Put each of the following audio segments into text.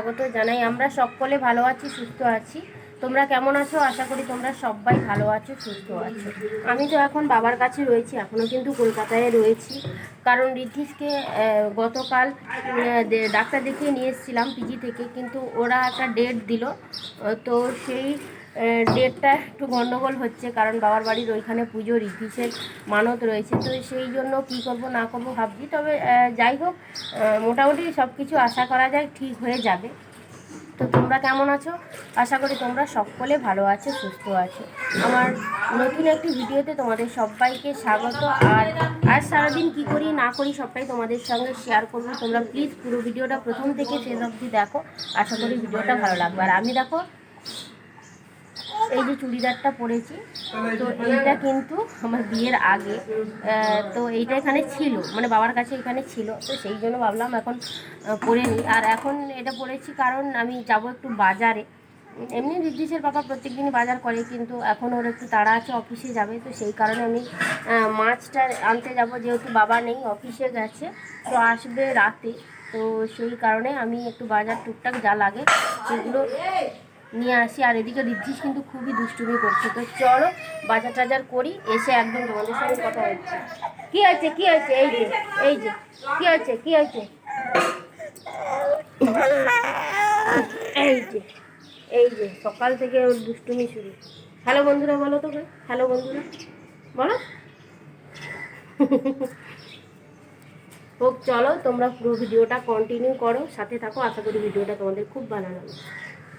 স্বাগত জানাই। আমরা সকলে ভালো আছি, সুস্থ আছি। তোমরা কেমন আছো? আশা করি তোমরা সবাই ভালো আছো, সুস্থ আছো। আমি তো এখন বাবার কাছে রয়েছি এখনও কিন্তু কলকাতায় রয়েছি। কারণ রিতিশকে গতকাল ডাক্তার দেখিয়ে নিয়ে এসেছিলাম পিজি থেকে, কিন্তু ওরা একটা ডেট দিল। তো সেই ডেটটা একটু গণ্ডগোল হচ্ছে, কারণ বাবার বাড়ির ওইখানে পুজো ঋদ্ধিসের মানত রয়েছে। তো সেই জন্য কী করব, না করব ভাবছি, তবে যাই হোক মোটামুটি সব কিছু আশা করা যায় ঠিক হয়ে যাবে। তো তোমরা কেমন আছো? আশা করি তোমরা সকলে ভালো আছো, সুস্থ আছো। আমার নতুন একটি ভিডিওতে তোমাদের সবাইকে স্বাগত, আর আজ সারাদিন কি করি, না করি সবটাই তোমাদের সঙ্গে শেয়ার করব। তোমরা প্লিজ পুরো ভিডিওটা প্রথম থেকে শেষ অবধি দেখো। আশা করি ভিডিওটা ভালো লাগবে। আর আমি দেখো এই যে চুড়িদারটা পরেছি, তো এইটা কিন্তু আমার বিয়ের আগে তো এইটা এখানে ছিল মানে বাবার কাছে এখানে ছিল, তো সেই জন্য ভাবলাম এখন পরে নিই। আর এখন এটা পরেছি কারণ আমি যাব একটু বাজারে। এমনি রিদ্দিসের বাবা প্রত্যেকদিনই বাজার করে, কিন্তু এখন ওর একটু তাড়া আছে, অফিসে যাবে, তো সেই কারণে আমি মাছটা আনতে যাব, যেহেতু বাবা নেই, অফিসে গেছে, তো আসবে রাতে। তো সেই কারণে আমি একটু বাজার টুকটাক যা লাগে, সেগুলো নিয়ে আসি। আর এদিকে ঋদ্ধিস কিন্তু খুবই দুষ্টুমি করছে। তো চলো, বাজার টাজার করি, এসে একদম তোমাদের সঙ্গে কথা হচ্ছে। কি আছে কি আছে এই যে এই যে, কি আছে কি আছে এই যে এই যে, সকাল থেকে ওর দুষ্টুমি শুরু। হ্যালো বন্ধুরা, বলো তো হ্যালো বন্ধুরা, বলো। হোক, চলো, তোমরা পুরো ভিডিওটা কন্টিনিউ করো। সাথে থাকো, আশা করি ভিডিওটা তোমাদের খুব ভালো লাগবে।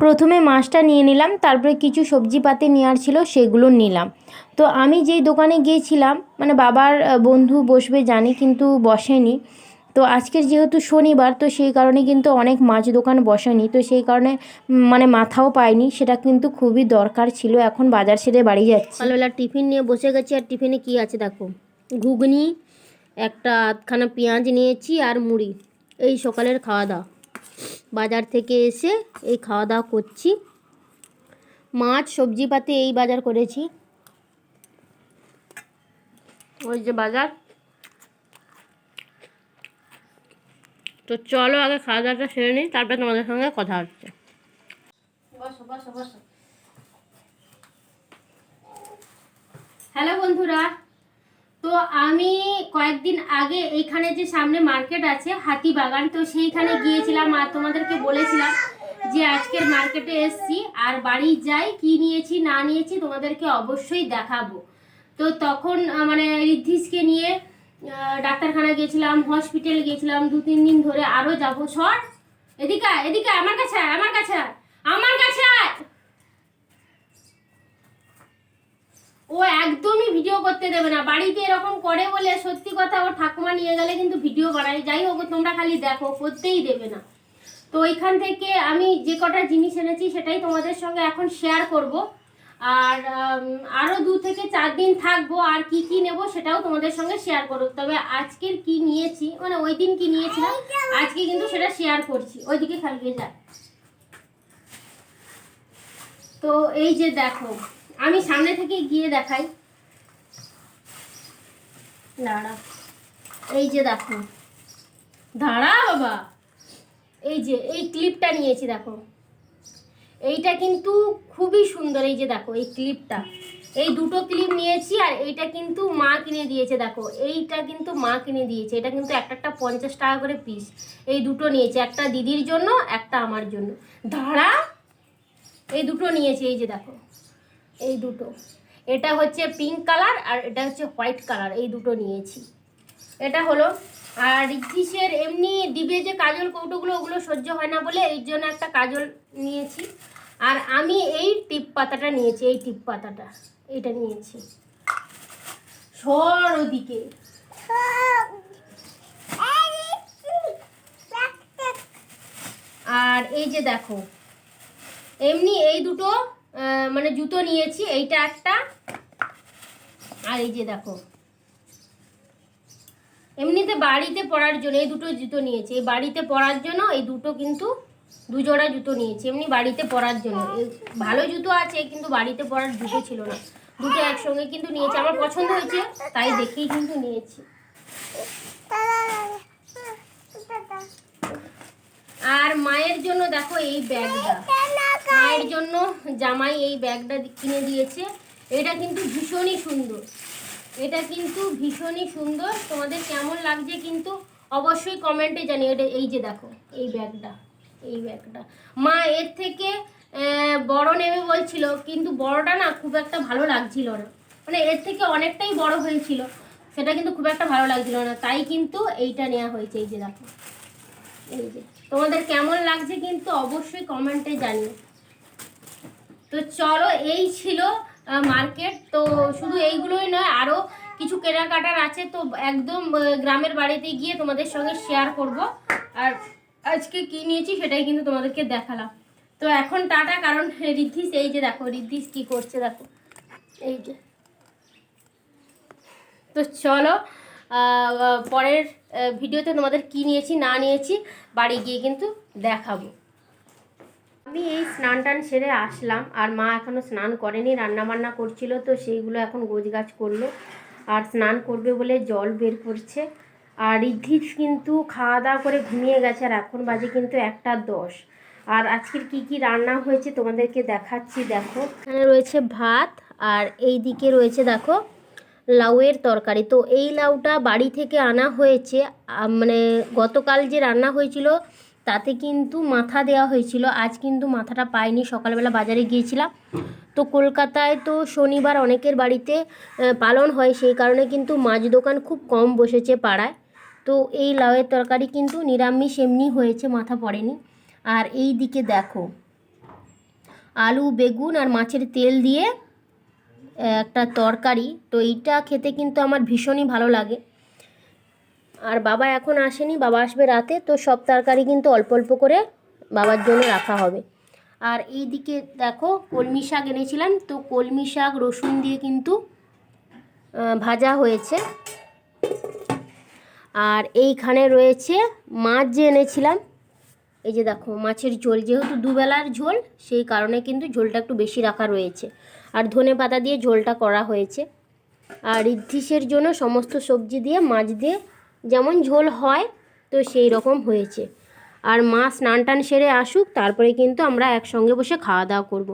প্রথমে মাছটা নিয়ে নিলাম, তারপরে কিছু সবজি সবজিপাতি নেওয়ার ছিল, সেগুলো নিলাম। তো আমি যেই দোকানে গিয়েছিলাম মানে বাবার বন্ধু বসবে জানি, কিন্তু বসেনি। তো আজকের যেহেতু শনিবার, তো সেই কারণে কিন্তু অনেক মাছ দোকান বসেনি। তো সেই কারণে মানে মাথাও পাইনি সেটা কিন্তু খুবই দরকার ছিল। এখন বাজার সেরে বাড়ি যাচ্ছি। সকালবেলা টিফিন নিয়ে বসে গেছি, আর টিফিনে কি আছে দেখো? ঘুগনি, একটা আধখানা পেঁয়াজ নিয়েছি, আর মুড়ি। এই সকালের খাওয়া দাওয়া। বাজার থেকে এসে এই খাওয়া দাওয়া করছি। মাছ, সবজি সবজিপাতি এই বাজার করেছি। ওই যে বাজার। তো চলো আগে খাওয়া দাওয়াটা সেরে নিই, তারপরে তোমাদের সঙ্গে কথা হচ্ছে। হ্যালো বন্ধুরা তো আমি কয়েকদিন আগে এইখানে যে সামনে মার্কেট আছে হাতিবাগান তো সেইখানে গিয়েছিলাম আর তোমাদেরকে বলেছিলাম যে আজকের মার্কেটে এসছি আর বাড়ি যাই, কি নিয়েছি, না নিয়েছি তোমাদেরকে অবশ্যই দেখাবো। তো তখন মানে ঋদ্ধিসকে নিয়ে ডাক্তারখানা গিয়েছিলাম হসপিটাল গিয়েছিলাম দু, তিন দিন ধরে আরও যাব। শর্ট এদিকে এদিকে আমার কাছে আমার কাছে আমার কাছে ও একদমই ভিডিও করতে দেবে না। বাড়িতে এরকম করে বলে সত্যি কথা ও ঠাকুমা নিয়ে গেলে কিন্তু ভিডিও বানায় যাই হোক তোমরা খালি দেখো করতেই দেবে না। তো ওইখান থেকে আমি যে কটা জিনিস এনেছি সেটাই তোমাদের সঙ্গে এখন শেয়ার করব। আর উম, আরও দু থেকে চার দিন থাকব। আর কি কি নেব সেটাও তোমাদের সঙ্গে শেয়ার করব। তবে আজকের কি নিয়েছি মানে ওই দিন কি নিয়েছিলাম আজকে কিন্তু সেটা শেয়ার করছি। ওইদিকে খালিয়ে যায় তো এই যে দেখো আমি সামনে থেকে গিয়ে দেখাই। দাঁড়া। এই যে দেখো। দাঁড়া বাবা। এই যে এই ক্লিপটা নিয়েছি দেখো। এইটা কিন্তু খুবই সুন্দর এই যে দেখো এই ক্লিপটা এই দুটো ক্লিপ নিয়েছি আর এইটা কিন্তু মা কিনে দিয়েছে দেখো। এইটা কিন্তু মা কিনে দিয়েছে। এটা কিন্তু একটা একটা পঞ্চাশ টাকা করে পিস এই দুটো নিয়েছে একটা দিদির জন্য একটা আমার জন্য। দাঁড়া। এই দুটো নিয়েছে এই যে দেখো। এই দুটো। এটা হচ্ছে পিঙ্ক কালার আর এটা হচ্ছে হোয়াইট কালার এই দুটো নিয়েছি। এটা হলো, আর রিদ্ধিসের এমনি ডিবে যে কাজল কৌটোগুলো, ওগুলো সহ্য হয় না বলে এই জন্য একটা কাজল নিয়েছি। আর আমি এই টিপ পাতাটা নিয়েছি, এই টিপ পাতাটা এইটা নিয়েছি। সর ওদিকে। আর এই যে দেখো, এমনি এই দুটো মানে জুতো নিয়েছি, এইটা একটা। আর এই যে দেখো। এমনিতে বাড়িতে পরার জন্য এই দুটো জুতো নিয়েছি। এই বাড়িতে পরার জন্য এই দুটো কিন্তু দু জোড়া জুতো নিয়েছি। এমনি বাড়িতে পরার জন্য। ভালো জুতো আছে, কিন্তু বাড়িতে পরার জুতো ছিল না। দুটো একসঙ্গে কিন্তু নিয়েছি। আমার পছন্দ হয়েছে, তাই দেখেই কিন্তু নিয়েছি। আর মায়ের জন্য দেখো এই ব্যাগটা। মায়ের জন্য জামাই এই ব্যাগটা কিনে দিয়েছে। এটা কিন্তু ভীষণই সুন্দর। এটা কিন্তু ভীষণই সুন্দর। তোমাদের কেমন লাগছে কিন্তু অবশ্যই কমেন্টে জানিও। এটা এই যে দেখো, এই ব্যাগটা এই ব্যাগটা। মা এর থেকে বড় নেবে বলছিল, কিন্তু বড়টা না খুব একটা ভালো লাগছিল না। মানে এর থেকে অনেকটাই বড় হয়েছিল। সেটা কিন্তু খুব একটা ভালো লাগছিল না। তাই কিন্তু এইটা নেওয়া হয়েছে। এই যে দেখো, এই যে। তোমাদের কেমন লাগছে কিন্তু অবশ্যই কমেন্টে জানিও। তো চলো, এই ছিল মার্কেট তো শুধু এইগুলোই নয় আরও কিছু কেনাকাটার আছে। তো একদম গ্রামের বাড়িতে গিয়ে তোমাদের সঙ্গে শেয়ার করব। আর আজকে কি নিয়েছি সেটাই কিন্তু তোমাদেরকে দেখালাম। তো এখন টাটা, কারণ রিদ্ধিস এই যে দেখো রিদ্ধিস কি করছে, দেখো। এই যে। তো চলো পরের ভিডিওতে তোমাদের কি নিয়েছি, না নিয়েছি, বাড়ি গিয়ে কিন্তু দেখাবো। আমি এই স্নান টান সেরে আসলাম, আর মা এখনও স্নান করেনি রান্না বান্না করছিল, তো সেইগুলো এখন গোছগাছ করল। আর স্নান করবে বলে জল বের করছে। আর রিদ্ধিস কিন্তু খাওয়া দাওয়া করে ঘুমিয়ে গেছে, আর এখন বাজে কিন্তু একটা দশ। আর আজকের কি কি রান্না হয়েছে তোমাদেরকে দেখাচ্ছি, দেখো। এখানে রয়েছে ভাত, আর এই দিকে রয়েছে, দেখো লাউয়ের তরকারি। তো এই লাউটা বাড়ি থেকে আনা হয়েছে মানে গতকাল যে রান্না হয়েছিল তাতে কিন্তু মাথা দেওয়া হয়েছিল। আজ কিন্তু মাথাটা পাইনি সকালবেলা বাজারে গিয়েছিলাম। তো কলকাতায় তো শনিবার অনেকের বাড়িতে পালন হয়, সেই কারণে কিন্তু মাছ দোকান খুব কম বসেছে পাড়ায়। তো এই লাউয়ের তরকারি কিন্তু নিরামিষ এমনি হয়েছে, মাথা পড়েনি। আর এই দিকে দেখো, আলু, বেগুন আর মাছের তেল দিয়ে একটা তরকারি, তো এইটা খেতে কিন্তু আমার ভীষণই ভালো লাগে। আর বাবা এখন আসেনি, বাবা আসবে রাতে, তো সব তরকারি কিন্তু অল্প অল্প করে বাবার জন্য রাখা হবে। আর এই দিকে দেখো, কলমি শাক এনেছিলাম, তো কলমি শাক, রসুন দিয়ে কিন্তু ভাজা হয়েছে। আর এইখানে রয়েছে মাছ যে এনেছিলাম, এই যে দেখো, মাছের ঝোল, যেহেতু দুবেলার ঝোল, সেই কারণে কিন্তু ঝোলটা একটু বেশি রাখা রয়েছে। আর ধনে পাতা দিয়ে ঝোলটা করা হয়েছে। আর রিদ্ধিসের জন্য সমস্ত সবজি দিয়ে, মাছ দিয়ে যেমন ঝোল হয়, তো সেই রকম হয়েছে। আর মা স্নান টান সেরে আসুক, তারপরে কিন্তু আমরা একসঙ্গে বসে খাওয়া দাওয়া করব।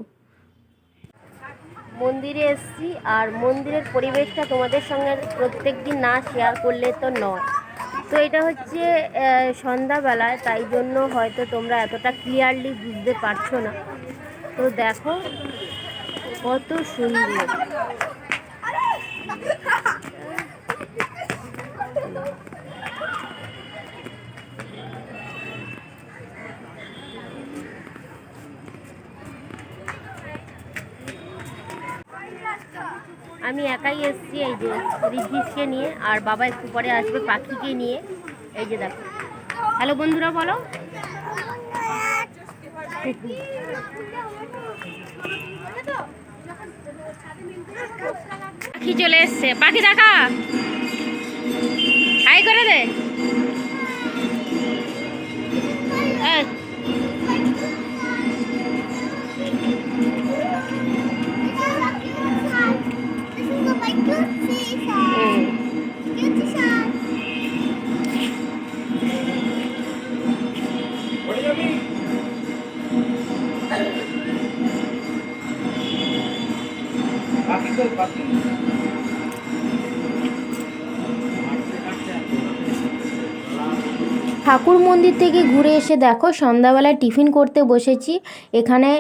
মন্দিরে এসছি, আর মন্দিরের পরিবেশটা তোমাদের সঙ্গে প্রত্যেক দিন না শেয়ার করলে তো নয়। তো এটা হচ্ছে সন্ধ্যাবেলায়, তাই জন্য হয়তো তোমরা এতটা ক্লিয়ারলি বুঝতে পারছ না। তো দেখো কত সুন্দর। আমি একাই এসেছি এই যে রিদ্ধিসকে নিয়ে আর বাবা একটু পরে আসবে পাখিকে নিয়ে। এই যে দেখো। হ্যালো বন্ধুরা বলো। পাখি চলে এসছে। পাখি দেখা। হাই করে দে। এই, হুম। ঠাকুর মন্দির থেকে ঘুরে এসে দেখো সন্ধ্যাবেলায় টিফিন করতে বসেছি। এখানে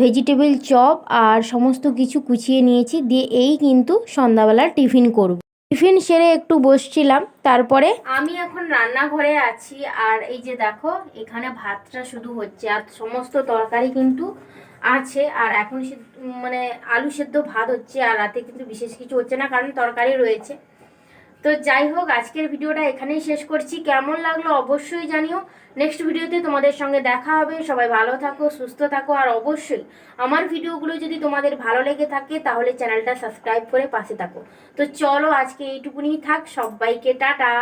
ভেজিটেবল চপ আর সমস্ত কিছু কুচিয়ে নিয়েছি। দিয়ে এই কিন্তু সন্ধ্যাবেলার টিফিন করব। টিফিন সেরে একটু বসছিলাম তারপরে? আমি এখন রান্নাঘরে আছি আর এই যে দেখো এখানে ভাতটা শুধু হচ্ছে। আর সমস্ত তরকারি কিন্তু আছে, আর এখন মানে আলু সেদ্ধ ভাত হচ্ছে, আর রাতে কিন্তু বিশেষ কিছু হচ্ছে না, কারণ তরকারি রয়েছে। তো যাই হোক, আজকের ভিডিওটা এখানেই শেষ করছি। কেমন লাগল অবশ্যই জানিও। নেক্সট ভিডিওতে তোমাদের সঙ্গে দেখা হবে। সবাই ভালো থাকো, সুস্থ থাকো, আর অবশ্যই আমার ভিডিওগুলো যদি তোমাদের ভালো লেগে থাকে, তাহলে চ্যানেলটা সাবস্ক্রাইব করে পাশে থাকো। তো চলো আজকে এইটুকুনি থাক। সবাইকে টাটা।